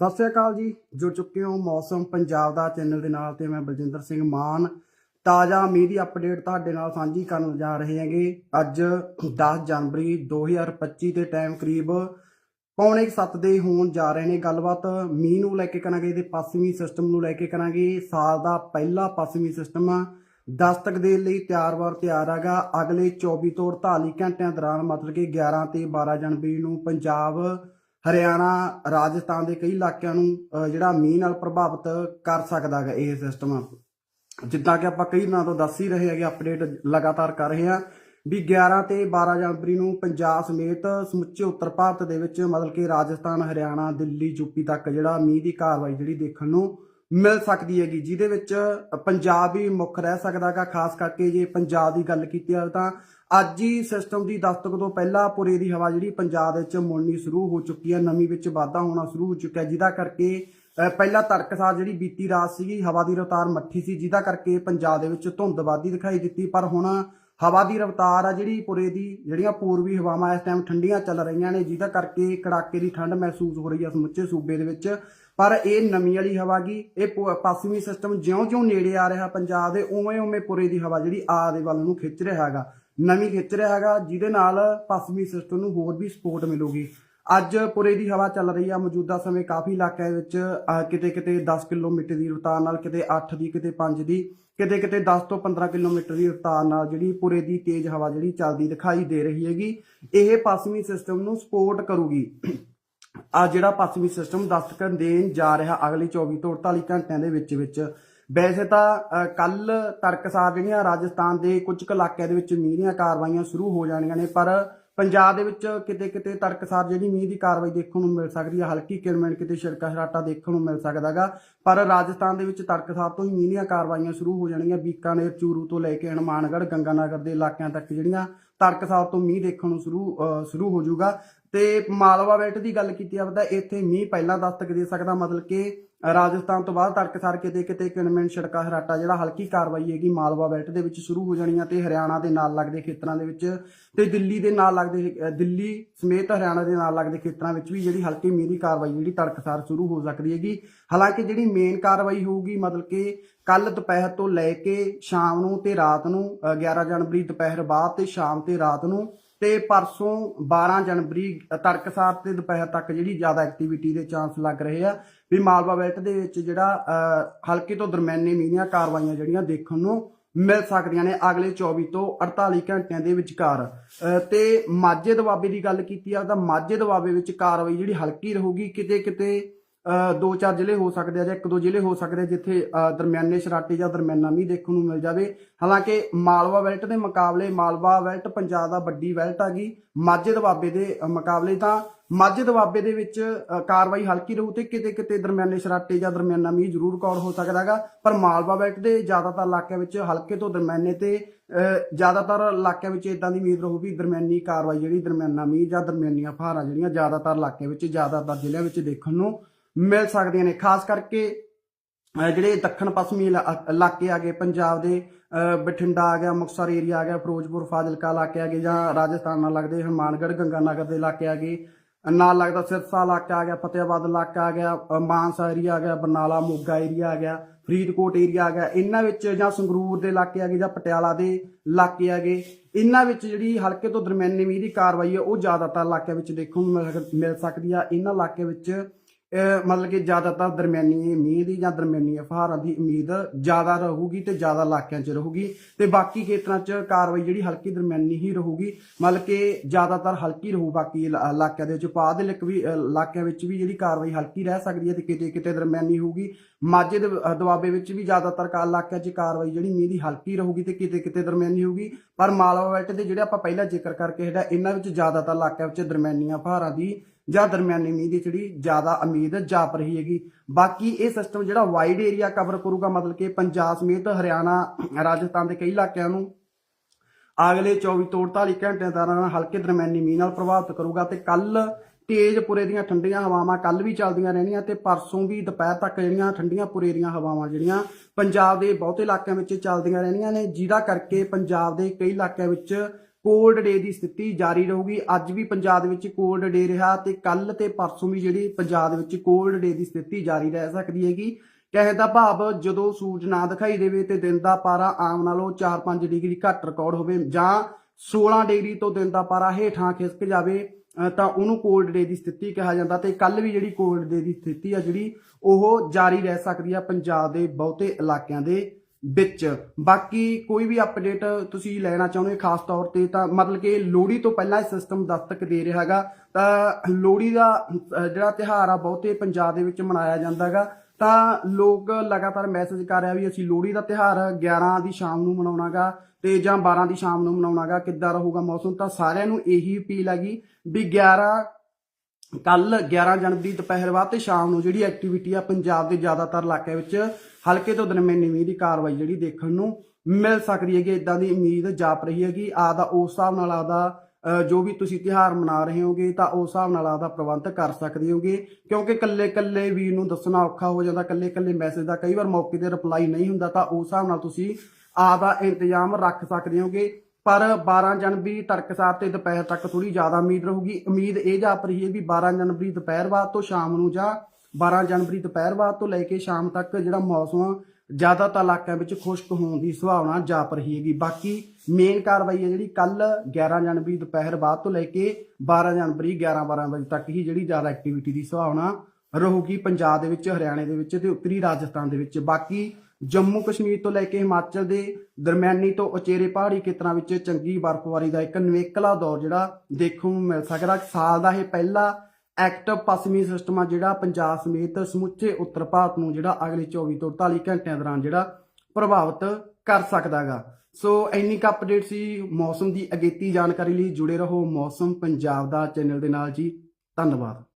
ਸਤਿ ਸ਼੍ਰੀ ਅਕਾਲ ਜੀ, ਜੁੜ ਚੁੱਕੇ ਹੋ ਮੌਸਮ ਪੰਜਾਬ ਦਾ ਚੈਨਲ ਦੇ ਨਾਲ ਤੇ ਮੈਂ ਬਲਜਿੰਦਰ ਸਿੰਘ ਮਾਨ। ਤਾਜ਼ਾ ਮੀਂਹ ਦੀ ਅਪਡੇਟ ਤੁਹਾਡੇ ਨਾਲ ਸਾਂਝੀ ਕਰਨ ਜਾ ਰਹੇ ਹਾਂਗੇ। ਅੱਜ 10 ਜਨਵਰੀ 2025 ਦੇ ਟਾਈਮ ਕਰੀਬ ਪੌਣੇ 7 ਦੇ ਹੋਣ ਜਾ ਰਹੇ ਨੇ ਗੱਲਬਾਤ। ਮੀਂਹ ਨੂੰ ਲੈ ਕੇ ਕਰਾਂਗੇ ਇਹਦੇ ਪੱਛਮੀ ਸਿਸਟਮ ਨੂੰ ਲੈ ਕੇ ਕਰਾਂਗੇ। ਸਾਲ ਦਾ ਪਹਿਲਾ ਪੱਛਮੀ ਸਿਸਟਮ ਦਸਤਕ ਦੇ ਲਈ ਤਿਆਰ ਵਾਰ ਤਿਆਰ ਹੈਗਾ। ਅਗਲੇ 24 ਤੋਂ 48 ਘੰਟਿਆਂ ਦੌਰਾਨ ਮਤਲਬ ਕਿ 11 ਤੇ 12 ਜਨਵਰੀ ਨੂੰ ਪੰਜਾਬ ਹਰਿਆਣਾ, ਰਾਜਸਥਾਨ ਦੇ ਕਈ ਇਲਾਕਿਆਂ ਨੂੰ ਜਿਹੜਾ ਮੀਂਹ ਨਾਲ ਪ੍ਰਭਾਵਿਤ ਕਰ ਸਕਦਾ ਹੈ ਇਹ ਸਿਸਟਮ ਜਿੱਦਾਂ ਕਿ ਆਪਾਂ ਕਈ ਦਿਨਾਂ ਤੋਂ ਦੱਸ ਹੀ ਰਹੇ ਹੈਗੇ ਅਪਡੇਟ ਲਗਾਤਾਰ ਕਰ ਰਹੇ ਹਾਂ ਵੀ 11 ਤੇ 12 ਜਨਵਰੀ ਨੂੰ ਪੰਜਾਬ ਸਮੇਤ ਸਮੁੱਚੇ ਉੱਤਰ ਭਾਰਤ ਦੇ ਵਿੱਚ ਮਤਲਬ ਕਿ ਰਾਜਸਥਾਨ, ਹਰਿਆਣਾ, ਦਿੱਲੀ ਯੂਪੀ ਤੱਕ ਜਿਹੜਾ ਮੀਂਹ ਦੀ ਕਾਰਵਾਈ ਜਿਹੜੀ ਦੇਖਣ ਨੂੰ ਮਿਲ ਸਕਦੀ ਹੈਗੀ, ਜਿਹਦੇ ਵਿੱਚ ਪੰਜਾਬ ਵੀ ਮੁੱਖ ਰਹਿ ਸਕਦਾ ਹੈਗਾ, ਖਾਸ ਕਰਕੇ ਜੇ ਪੰਜਾਬ ਦੀ ਗੱਲ ਕੀਤੀ ਜਾਵੇ ਤਾਂ ਅੱਜ ਹੀ ਸਿਸਟਮ ਦੀ ਦਸਤਕ ਤੋਂ ਪਹਿਲਾਂ ਪੁਰੇ ਦੀ ਹਵਾ ਜਿਹੜੀ ਪੰਜਾਬ ਵਿੱਚ ਮੁੜਨੀ ਸ਼ੁਰੂ ਹੋ ਚੁੱਕੀ ਹੈ ਨਮੀ ਵਿੱਚ ਵਾਧਾ ਹੋਣਾ ਸ਼ੁਰੂ ਹੋ ਚੁੱਕਿਆ ਜਿਹਦਾ ਕਰਕੇ ਅਹ, ਪਹਿਲਾਂ ਤੜਕਸਾਰ ਜਿਹੜੀ ਬੀਤੀ ਰਾਤ ਸੀਗੀ ਹਵਾ ਦੀ ਰਫ਼ਤਾਰ ਮੱਠੀ ਸੀ ਜਿਹਦਾ ਕਰਕੇ ਪੰਜਾਬ ਦੇ ਵਿੱਚ ਧੁੰਦ ਵਾਧੀ ਦਿਖਾਈ ਦਿੱਤੀ ਪਰ ਹੁਣ ਹਵਾ ਦੀ ਰਫ਼ਤਾਰ ਆ ਜਿਹੜੀ ਪੁਰੇ ਦੀ ਜਿਹੜੀਆਂ ਪੂਰਬੀ ਹਵਾਵਾਂ ਇਸ ਟਾਈਮ ਠੰਡੀਆਂ ਚੱਲ ਰਹੀਆਂ ਨੇ ਜਿਹਦਾ ਕਰਕੇ ਕੜਾਕੇ ਦੀ ਠੰਡ ਮਹਿਸੂਸ ਹੋ ਰਹੀ ਹੈ ਸਮੁੱਚੇ ਸੂਬੇ ਦੇ ਵਿੱਚ। ਪਰ ਇਹ ਨਮੀ ਵਾਲੀ ਹਵਾ ਗੀ ਇਹ ਪ- ਪੱਛਮੀ ਸਿਸਟਮ ਜਿਉਂ-ਜਿਉਂ ਨੇੜੇ ਆ ਰਿਹਾ ਪੰਜਾਬ ਦੇ ਉਵੇਂ-ਉਵੇਂ ਪੁਰੇ ਦੀ ਹਵਾ ਜਿਹੜੀ ਆ ਦੇ ਵੱਲ ਨੂੰ ਖਿੱਚ ਰਿਹਾ ਹੈਗਾ। ਨਵੀਂ ਖਿੱਚ ਰਿਹਾ ਹੈਗਾ, ਜਿਹਦੇ ਨਾਲ ਪੱਛਮੀ ਸਿਸਟਮ ਨੂੰ ਹੋਰ ਵੀ ਸਪੋਰਟ ਮਿਲੂਗੀ। ਅੱਜ ਪੁਰੇ ਦੀ ਹਵਾ ਚੱਲ ਰਹੀ ਆ, ਮੌਜੂਦਾ ਸਮੇਂ ਕਾਫੀ ਇਲਾਕਿਆਂ ਵਿੱਚ ਕਿਤੇ ਕਿਤੇ 10 ਕਿਲੋਮੀਟਰ ਦੀ ਰਫ਼ਤਾਰ ਨਾਲ, ਕਿਤੇ 8 ਦੀ, ਕਿਤੇ 5 ਦੀ, ਕਿਤੇ ਕਿਤੇ 10 ਤੋਂ 15 ਕਿਲੋਮੀਟਰ ਦੀ ਰਫ਼ਤਾਰ ਨਾਲ ਜਿਹੜੀ ਪੁਰੇ ਦੀ ਤੇਜ਼ ਹਵਾ ਜਿਹੜੀ ਚੱਲਦੀ ਦਿਖਾਈ ਦੇ ਰਹੀ ਹੈਗੀ, ਇਹ ਪੱਛਮੀ ਸਿਸਟਮ ਨੂੰ ਸਪੋਰਟ ਕਰੂਗੀ। ਆ ਜਿਹੜਾ ਪੱਛਮੀ ਸਿਸਟਮ ਦਸਤਕ ਦੇਣ ਜਾ ਰਿਹਾ, ਅਗਲੇ 24 ਤੋਂ 48 ਘੰਟਿਆਂ ਦੇ ਵਿੱਚ ਵਿੱਚ ਵੈਸੇ ਤਾਂ ਕੱਲ ਤੜਕਸਾਰ ਜਿਹੜੀਆਂ ਰਾਜਸਥਾਨ ਦੇ ਕੁਝ ਕੁ ਇਲਾਕਿਆਂ ਦੇ ਵਿੱਚ ਮੀਂਹ ਦੀਆਂ ਕਾਰਵਾਈਆਂ ਸ਼ੁਰੂ ਹੋ ਜਾਣੀਆਂ ਨੇ, ਪਰ ਪੰਜਾਬ ਦੇ ਵਿੱਚ ਕਿਤੇ ਕਿਤੇ ਤਰਕਸਾਰ ਜਿਹੜੀ ਮੀਂਹ ਦੀ ਕਾਰਵਾਈ ਦੇਖਣ ਨੂੰ ਮਿਲ ਸਕਦੀ ਹੈ, ਹਲਕੀ ਕਿਰਮਣ ਕਿਤੇ ਛਿੜਕਾ ਛਰਾਟਾ ਦੇਖਣ ਨੂੰ ਮਿਲ ਸਕਦਾਗਾ ਪਰ ਰਾਜਸਥਾਨ ਦੇ ਵਿੱਚ ਤੜਕਸਾਰ ਤੋਂ ਹੀ ਮੀਂਹ ਦੀਆਂ ਕਾਰਵਾਈਆਂ ਸ਼ੁਰੂ ਹੋ ਜਾਣਗੀਆਂ ਬੀਕਾਨੇਰ, ਚੂਰੂ ਤੋਂ ਲੈ ਕੇ ਹਨੂਮਾਨਗੜ੍ਹ, ਗੰਗਾਨਗਰ ਦੇ ਇਲਾਕਿਆਂ ਤੱਕ ਜਿਹੜੀਆਂ ਤੜਕਸਾਰ ਤੋਂ ਮੀਂਹ ਦੇਖਣ ਨੂੰ ਸ਼ੁਰੂ ਸ਼ੁਰੂ ਹੋ ਜਾਊਗਾ। ਤੇ ਮਾਲਵਾ ਬੈਲਟ ਦੀ ਗੱਲ ਕੀਤੀ ਜਾਵੇ ਤਾਂ ਇੱਥੇ ਮੀਂਹ ਪਹਿਲਾਂ ਦਸਤਕ ਦੇ ਸਕਦਾ, ਮਤਲਬ ਕਿ ਰਾਜਸਥਾਨ ਤੋਂ ਬਾਅਦ ਤੜਕਸਾਰ ਕਿਤੇ ਕਿਤੇ ਕਿਨਮਿੰਨ ਛੜਕਾ ਹਰਾਟਾ ਜਿਹੜਾ ਹਲਕੀ ਕਾਰਵਾਈ ਹੈਗੀ ਮਾਲਵਾ ਬੈਲਟ ਦੇ ਵਿੱਚ ਸ਼ੁਰੂ ਹੋ ਜਾਣੀ ਆ ਤੇ ਹਰਿਆਣਾ ਦੇ ਨਾਲ ਲੱਗਦੇ ਖੇਤਰਾਂ ਦੇ ਵਿੱਚ ਤੇ ਦਿੱਲੀ ਦੇ ਨਾਲ ਲੱਗਦੇ ਦਿੱਲੀ ਸਮੇਤ ਹਰਿਆਣਾ ਦੇ ਨਾਲ ਲੱਗਦੇ ਖੇਤਰਾਂ ਵਿੱਚ ਵੀ ਜਿਹੜੀ ਹਲਕੀ ਮੀਂਹ ਦੀ ਕਾਰਵਾਈ ਜਿਹੜੀ ਤੜਕਸਾਰ ਸ਼ੁਰੂ ਹੋ ਸਕਦੀ ਹੈਗੀ। ਹਾਲਾਂਕਿ ਜਿਹੜੀ ਮੇਨ ਕਾਰਵਾਈ ਹੋਊਗੀ ਮਤਲਬ ਕਿ ਕੱਲ ਦੁਪਹਿਰ ਤੋਂ ਲੈ ਕੇ ਸ਼ਾਮ ਨੂੰ ਤੇ ਰਾਤ ਨੂੰ ਅਹ 11 ਜਨਵਰੀ ਦੁਪਹਿਰ ਬਾਅਦ ਤੇ ਸ਼ਾਮ ਤੇ ਰਾਤ ਨੂੰ ਤੇ ਪਰਸੋਂ 12 ਜਨਵਰੀ ਤੜਕਸਾਰ ਤੇ ਦੁਪਹਿਰ ਤੱਕ ਜਿਹੜੀ ਜ਼ਿਆਦਾ ਐਕਟੀਵਿਟੀ ਦੇ ਚਾਂਸ ਲੱਗ ਰਹੇ ਆ ਵੀ ਮਾਲਵਾ ਬੈਲਟ ਦੇ ਵਿੱਚ ਜਿਹੜਾ ਅਹ, ਹਲਕੇ ਤੋਂ ਦਰਮਿਆਨੇ ਮੀਂਹ ਕਾਰਵਾਈਆਂ ਜਿਹੜੀਆਂ ਦੇਖਣ ਨੂੰ ਮਿਲ ਸਕਦੀਆਂ ਨੇ ਅਗਲੇ 24 ਤੋਂ 48 ਘੰਟਿਆਂ ਦੇ ਵਿਚਕਾਰ। ਅਹ, ਤੇ ਮਾਝੇ ਦਬਾਬੇ ਦੀ ਗੱਲ ਕੀਤੀ ਆ ਤਾਂ ਮਾਝੇ ਦਬਾਬੇ ਵਿੱਚ ਕਾਰਵਾਈ ਜਿਹੜੀ ਹਲਕੀ ਰਹੂਗੀ ਕਿਤੇ ਕਿਤੇ ਦੋ ਚਾਰ ਜ਼ਿਲ੍ਹੇ ਹੋ ਸਕਦੇ ਆ ਜਾਂ ਇੱਕ ਦੋ ਜ਼ਿਲ੍ਹੇ ਹੋ ਸਕਦੇ ਜਿੱਥੇ ਦਰਮਿਆਨੇ ਸ਼ਰਾਟੇ ਜਾਂ ਦਰਮਿਆਨਾ ਮੀਂਹ ਦੇਖਣ ਨੂੰ ਮਿਲ ਜਾਵੇ। ਹਾਲਾਂਕਿ ਮਾਲਵਾ ਬੈਲਟ ਦੇ ਮੁਕਾਬਲੇ ਮਾਲਵਾ ਬੈਲਟ, ਪੰਜਾਬ ਦਾ ਵੱਡੀ ਬੈਲਟ ਹੈਗੀ ਮਾਝੇ ਦਬਾਬੇ ਦੇ ਮੁਕਾਬਲੇ ਤਾਂ ਮਾਝੇ ਦਬਾਬੇ ਦੇ ਵਿੱਚ ਕਾਰਵਾਈ ਹਲਕੀ ਰਹੂ ਤੇ ਕਿਤੇ ਕਿਤੇ ਦਰਮਿਆਨੇ ਸ਼ਰਾਟੇ ਜਾਂ ਦਰਮਿਆਨਾ ਮੀਂਹ ਜ਼ਰੂਰ ਕੌਰ ਹੋ ਸਕਦਾ ਹੈਗਾ। ਪਰ ਮਾਲਵਾ ਬੈਲਟ ਦੇ ਜ਼ਿਆਦਾਤਰ ਇਲਾਕਿਆਂ ਵਿੱਚ ਹਲਕੇ ਤੋਂ ਦਰਮਿਆਨੇ ਤੇ ਜ਼ਿਆਦਾਤਰ ਇਲਾਕਿਆਂ ਵਿੱਚ ਇਦਾਂ ਦੀ ਉਮੀਦ ਰਹੂ ਵੀ ਦਰਮਿਆਨੀ ਕਾਰਵਾਈ ਜਿਹੜੀ ਦਰਮਿਆਨਾ ਮੀਂਹ ਜਾਂ ਦਰਮਿਆਨੀਆਂ ਫਹਾਰਾਂ ਜਿਹੜੀਆਂ ਜ਼ਿਆਦਾਤਰ ਇਲਾਕਿਆਂ ਵਿੱਚ, ਜ਼ਿਆਦਾਤਰ ਜ਼ਿਲ੍ਹਿਆਂ ਵਿੱਚ ਦੇਖਣ ਨੂੰ ਮਿਲ ਸਕਦੀਆਂ ਨੇ। ਖਾਸ ਕਰਕੇ ਜਿਹੜੇ ਦੱਖਣ ਪੱਛਮੀ ਇਲਾ- ਇਲਾਕੇ ਆ ਗਏ, ਪੰਜਾਬ ਦੇ ਬਠਿੰਡਾ ਆ ਗਿਆ, ਮੁਕਤਸਰ ਏਰੀਆ ਆ ਗਿਆ, ਫਿਰੋਜ਼ਪੁਰ, ਫਾਜ਼ਿਲਕਾ ਇਲਾਕੇ ਆ ਗਏ ਜਾਂ ਰਾਜਸਥਾਨ ਨਾਲ ਲੱਗਦੇ ਹਨੂਮਾਨਗੜ੍ਹ ਗੰਗਾਨਗਰ ਦੇ ਇਲਾਕੇ ਆ ਗਏ। ਨਾਲ ਲੱਗਦਾ ਸਿਰਸਾ ਇਲਾਕਾ ਆ ਗਿਆ ਫਤਿਆਬਾਦ ਇਲਾਕਾ ਆ ਗਿਆ ਮਾਨਸਾ ਏਰੀਆ ਆ ਗਿਆ, ਬਰਨਾਲਾ, ਮੋਗਾ ਏਰੀਆ ਆ ਗਿਆ, ਫਰੀਦਕੋਟ ਏਰੀਆ ਆ ਗਿਆ। ਇਹਨਾਂ ਵਿੱਚ ਜਾਂ ਸੰਗਰੂਰ ਦੇ ਇਲਾਕੇ ਆ ਗਏ ਜਾਂ ਪਟਿਆਲਾ ਦੇ ਇਲਾਕੇ ਆ ਗਏ। ਇਹਨਾਂ ਵਿੱਚ ਜਿਹੜੀ ਹਲਕੇ ਤੋਂ ਦਰਮਿਆਨੇ ਮੀਂਹ ਦੀ ਕਾਰਵਾਈ ਹੈ ਉਹ ਜ਼ਿਆਦਾਤਰ ਇਲਾਕਿਆਂ ਵਿੱਚ ਦੇਖਣ ਨੂੰ ਮਿਲ ਮਿਲ ਸਕਦੀ ਆ। ਇਹਨਾਂ ਇਲਾਕੇ ਵਿੱਚ ਮਤਲਬ ਕਿ ਜ਼ਿਆਦਾਤਰ ਦਰਮਿਆਨੀ ਮੀਂਹ ਦੀ ਜਾਂ ਦਰਮਿਆਨੀ ਫਹਾਰਾਂ ਦੀ ਉਮੀਦ ਜ਼ਿਆਦਾ ਰਹੂਗੀ ਤੇ ਜ਼ਿਆਦਾ ਇਲਾਕਿਆਂ 'ਚ ਰਹੂਗੀ ਤੇ ਬਾਕੀ ਖੇਤਰਾਂ 'ਚ ਕਾਰਵਾਈ ਜਿਹੜੀ ਹਲਕੀ ਦਰਮਿਆਨੀ ਹੀ ਰਹੂਗੀ ਮਤਲਬ ਕਿ ਜ਼ਿਆਦਾਤਰ ਹਲਕੀ ਰਹੂ ਬਾਕੀ ਇਲਾ- ਇਲਾਕਿਆਂ ਦੇ ਵਿੱਚ। ਪਾਦ ਲਿਕ ਵੀ ਇਲਾਕਿਆਂ ਵਿੱਚ ਵੀ ਜਿਹੜੀ ਕਾਰਵਾਈ ਹਲਕੀ ਰਹਿ ਸਕਦੀ ਹੈ ਤੇ ਕਿਤੇ ਕਿਤੇ ਦਰਮਿਆਨੀ ਹੋਊਗੀ। ਮਾਝੇ ਦੇ ਅਹ, ਦੁਆਬੇ ਵਿੱਚ ਵੀ ਜ਼ਿਆਦਾਤਰ ਕਾ ਇਲਾਕਿਆਂ 'ਚ ਕਾਰਵਾਈ ਜਿਹੜੀ ਮੀਂਹ ਦੀ ਹਲਕੀ ਰਹੂਗੀ ਤੇ ਕਿਤੇ ਕਿਤੇ ਦਰਮਿਆਨੀ ਹੋਊਗੀ। ਪਰ ਮਾਲਵਾ ਬੈਲਟ ਦੇ ਜਿਹੜੇ ਆਪਾਂ ਪਹਿਲਾਂ ਜ਼ਿਕਰ ਕਰਕੇ ਹਟਾ ਇਹਨਾਂ ਵਿੱਚ ਜ਼ਿਆਦਾਤਰ ਇਲਾਕਿਆਂ ਵਿੱਚ ਦਰਮਿਆਨੀਆਂ ਫਹਾਰਾਂ ਦੀ ਜਾਂ ਦਰਮਿਆਨੀ ਮੀਂਹ ਦੀ ਜਿਹੜੀ ਜ਼ਿਆਦਾ ਉਮੀਦ ਜਾਪ ਰਹੀ ਹੈਗੀ। ਬਾਕੀ ਇਹ ਸਿਸਟਮ ਜਿਹੜਾ ਵਾਈਡ ਏਰੀਆ ਕਵਰ ਕਰੂਗਾ, ਮਤਲਬ ਕਿ ਪੰਜਾਬ ਸਮੇਤ ਹਰਿਆਣਾ, ਰਾਜਸਥਾਨ ਦੇ ਕਈ ਇਲਾਕਿਆਂ ਨੂੰ ਅਗਲੇ 24 ਤੋਂ 48 ਘੰਟਿਆਂ ਦੌਰਾਨ ਹਲਕੇ ਦਰਮਿਆਨੀ ਮੀਂਹ ਨਾਲ ਪ੍ਰਭਾਵਿਤ ਕਰੂਗਾ ਤੇ ਕੱਲ ਤੇਜ਼ ਪੁਰੇ ਦੀਆਂ ਠੰਡੀਆਂ ਹਵਾਵਾਂ ਕੱਲ ਵੀ ਚੱਲਦੀਆਂ ਰਹਿਣੀਆਂ ਤੇ ਪਰਸੋਂ ਵੀ ਦੁਪਹਿਰ ਤੱਕ ਜਿਹੜੀਆਂ ਠੰਡੀਆਂ ਪੁਰੇ ਦੀਆਂ ਹਵਾਵਾਂ ਜਿਹੜੀਆਂ ਪੰਜਾਬ ਦੇ ਬਹੁਤੇ ਇਲਾਕਿਆਂ ਵਿੱਚ ਚੱਲਦੀਆਂ ਰਹਿਣੀਆਂ ਨੇ, ਜਿਹਦਾ ਕਰਕੇ ਪੰਜਾਬ ਦੇ ਕਈ ਇਲਾਕਿਆਂ ਵਿੱਚ ਕੋਲਡ ਡੇ ਦੀ ਸਥਿਤੀ ਜਾਰੀ ਰਹੂਗੀ। ਅੱਜ ਵੀ ਪੰਜਾਬ ਦੇ ਵਿੱਚ ਕੋਲਡ ਡੇ ਰਿਹਾ ਤੇ ਕੱਲ ਤੇ ਪਰਸੋਂ ਵੀ ਜਿਹੜੀ ਪੰਜਾਬ ਦੇ ਵਿੱਚ ਕੋਲਡ ਡੇ ਦੀ ਸਥਿਤੀ ਜਾਰੀ ਰਹਿ ਸਕਦੀ ਹੈਗੀ। ਕਹੇ ਦਾ ਭਾਵ, ਜਦੋਂ ਸੂਰਜ ਨਾ ਦਿਖਾਈ ਦੇਵੇ ਤੇ ਦਿਨ ਦਾ ਪਾਰਾ ਆਮ ਨਾਲੋਂ 4-5 ਡਿਗਰੀ ਘੱਟ ਰਿਕਾਰਡ ਹੋਵੇ ਜਾਂ 16 ਡਿਗਰੀ ਤੋਂ ਦਿਨ ਦਾ ਪਾਰਾ ਹੇਠਾਂ ਖਿਸਕ ਜਾਵੇ ਤਾਂ ਉਹਨੂੰ ਕੋਲਡ ਡੇ ਦੀ ਸਥਿਤੀ ਕਿਹਾ ਜਾਂਦਾ ਤੇ ਕੱਲ ਵੀ ਜਿਹੜੀ ਕੋਲਡ ਡੇ ਦੀ ਸਥਿਤੀ ਆ ਜਿਹੜੀ, ਉਹ ਜਾਰੀ ਰਹਿ ਸਕਦੀ ਆ ਪੰਜਾਬ ਦੇ ਬਹੁਤੇ ਇਲਾਕਿਆਂ ਦੇ ਵਿੱਚ। ਬਾਕੀ ਕੋਈ ਵੀ ਅਪਡੇਟ ਤੁਸੀਂ ਲੈਣਾ ਚਾਹੁੰਦੇ ਹੋ ਖਾਸ ਤੌਰ ਤੇ ਤਾਂ ਮਤਲਬ ਕਿ ਲੋਹੜੀ ਤੋਂ ਪਹਿਲਾਂ ਇਹ ਸਿਸਟਮ ਦਸਤਕ ਦੇ ਰਿਹਾ ਹੈਗਾ। ਤਾਂ ਲੋਹੜੀ ਦਾ ਜਿਹੜਾ ਤਿਹਾਰ ਆ ਬਹੁਤੇ ਪੰਜਾਬ ਦੇ ਵਿੱਚ ਮਨਾਇਆ ਜਾਂਦਾ ਹੈਗਾ। ਤਾਂ ਲੋਕ ਲਗਾਤਾਰ ਮੈਸੇਜ ਕਰ ਰਿਹਾ ਵੀ ਅਸੀਂ ਲੋਹੜੀ ਦਾ ਤਿਹਾਰ 11 ਦੀ ਸ਼ਾਮ ਨੂੰ ਮਨਾਉਣਾਗਾ ਤੇ ਜਾਂ 12 ਦੀ ਸ਼ਾਮ ਨੂੰ ਮਨਾਉਣਾਗਾ ਕਿੱਦਾਂ ਰਹੂਗਾ ਮੌਸਮ, ਤਾਂ ਸਾਰਿਆਂ ਨੂੰ ਇਹੀ ਅਪੀਲ ਹੈਗੀ ਵੀ 11 ਕੱਲ 11 ਜਨਵਰੀ ਦੁਪਹਿਰ ਬਾਅਦ ਤੇ ਸ਼ਾਮ ਨੂੰ ਜਿਹੜੀ ਐਕਟੀਵਿਟੀ ਆ ਪੰਜਾਬ ਦੇ ਜ਼ਿਆਦਾਤਰ ਇਲਾਕਿਆਂ ਵਿੱਚ ਹਲਕੇ ਤੋਂ ਦਰਮਿਆਨੀ ਮੀਂਹ ਦੀ ਕਾਰਵਾਈ ਜਿਹੜੀ ਦੇਖਣ ਨੂੰ ਮਿਲ ਸਕਦੀ ਹੈਗੀ ਇਦਾਂ ਦੀ ਉਮੀਦ ਜਾਪ ਰਹੀ ਹੈਗੀ। ਆਦਾ ਉਸ ਹਿਸਾਬ ਨਾਲ ਆਦਾ ਜੋ ਵੀ ਤੁਸੀਂ ਤਿਉਹਾਰ ਮਨਾ ਰਹੇ ਹੋਗੇ, ਤਾਂ ਉਸ ਹਿਸਾਬ ਨਾਲ ਆਦਾ ਪ੍ਰਬੰਧ ਕਰ ਸਕਦੇ ਹੋਗੇ। ਕਿਉਂਕਿ ਕੱਲੇ ਕੱਲੇ ਵੀਰ ਨੂੰ ਦੱਸਣਾ ਔਖਾ ਹੋ ਜਾਂਦਾ ਕੱਲੇ ਕੱਲੇ ਮੈਸੇਜ ਦਾ ਕਈ ਵਾਰ ਮੌਕੇ ਤੇ ਰਿਪਲਾਈ ਨਹੀਂ ਹੁੰਦਾ, ਤਾਂ ਉਸ ਹਿਸਾਬ ਨਾਲ ਤੁਸੀਂ ਆਦਾ ਇੰਤਜ਼ਾਮ ਰੱਖ ਸਕਦੇ ਹੋਗੇ। ਪਰ 12 ਜਨਵਰੀ ਤੜਕਸਾਰ ਤੇ ਦੁਪਹਿਰ ਤੱਕ ਥੋੜੀ ਜ਼ਿਆਦਾ ਉਮੀਦ ਰਹੂਗੀ। ਉਮੀਦ ਇਹ ਜਾਪ ਰਹੀ ਹੈ ਵੀ 12 ਜਨਵਰੀ ਦੁਪਹਿਰ ਬਾਅਦ ਤੋਂ ਸ਼ਾਮ ਨੂੰ ਜਾਂ 12 ਜਨਵਰੀ ਦੁਪਹਿਰ ਬਾਅਦ ਤੋਂ ਲੈ ਕੇ ਸ਼ਾਮ ਤੱਕ ਜਿਹੜਾ ਮੌਸਮ ਜ਼ਿਆਦਾਤਰ ਇਲਾਕਿਆਂ ਵਿੱਚ ਖੁਸ਼ਕ ਹੋਣ ਦੀ ਸੰਭਾਵਨਾ ਜਾਪ ਰਹੀ ਹੈਗੀ। ਬਾਕੀ ਮੇਨ ਕਾਰਵਾਈ ਹੈ ਜਿਹੜੀ ਕੱਲ 11 ਜਨਵਰੀ ਦੁਪਹਿਰ ਬਾਅਦ ਤੋਂ ਲੈ ਕੇ 12 ਜਨਵਰੀ 11 12 ਵਜੇ ਤੱਕ ਹੀ ਜਿਹੜੀ ਜ਼ਿਆਦਾ ਐਕਟੀਵਿਟੀ ਦੀ ਸੰਭਾਵਨਾ ਰਹੂਗੀ ਪੰਜਾਬ ਦੇ ਵਿੱਚ, ਹਰਿਆਣੇ ਦੇ ਵਿੱਚ ਤੇ ਉੱਤਰੀ ਰਾਜਸਥਾਨ ਦੇ ਵਿੱਚ। ਬਾਕੀ ਜੰਮੂ ਕਸ਼ਮੀਰ ਤੋਂ ਲੈ ਕੇ ਹਿਮਾਚਲ ਦੇ ਦਰਮਿਆਨੀ ਤੋਂ ਉਚੇਰੇ ਪਹਾੜੀ ਖੇਤਰਾਂ ਵਿੱਚ ਚੰਗੀ ਬਰਫ਼ਬਾਰੀ ਦਾ ਇੱਕ ਨਿਵੇਕਲਾ ਦੌਰ ਜਿਹੜਾ ਦੇਖਣ ਨੂੰ ਮਿਲ ਸਕਦਾ। ਸਾਲ ਦਾ ਇਹ ਪਹਿਲਾ ਐਕਟਿਵ ਪੱਛਮੀ ਸਿਸਟਮ ਆ ਜਿਹੜਾ ਪੰਜਾਬ ਸਮੇਤ ਸਮੁੱਚੇ ਉੱਤਰ ਭਾਰਤ ਨੂੰ ਜਿਹੜਾ ਅਗਲੇ 24 ਤੋਂ 48 ਘੰਟਿਆਂ ਦੌਰਾਨ ਜਿਹੜਾ ਪ੍ਰਭਾਵਿਤ ਕਰ ਸਕਦਾਗਾ ਸੋ ਇੰਨੀ ਕੁ ਅਪਡੇਟ ਸੀ ਮੌਸਮ ਦੀ ਅਗੇਤੀ ਜਾਣਕਾਰੀ ਲਈ ਜੁੜੇ ਰਹੋ ਮੌਸਮ ਪੰਜਾਬ ਦਾ ਚੈਨਲ ਦੇ ਨਾਲ ਜੀ। ਧੰਨਵਾਦ।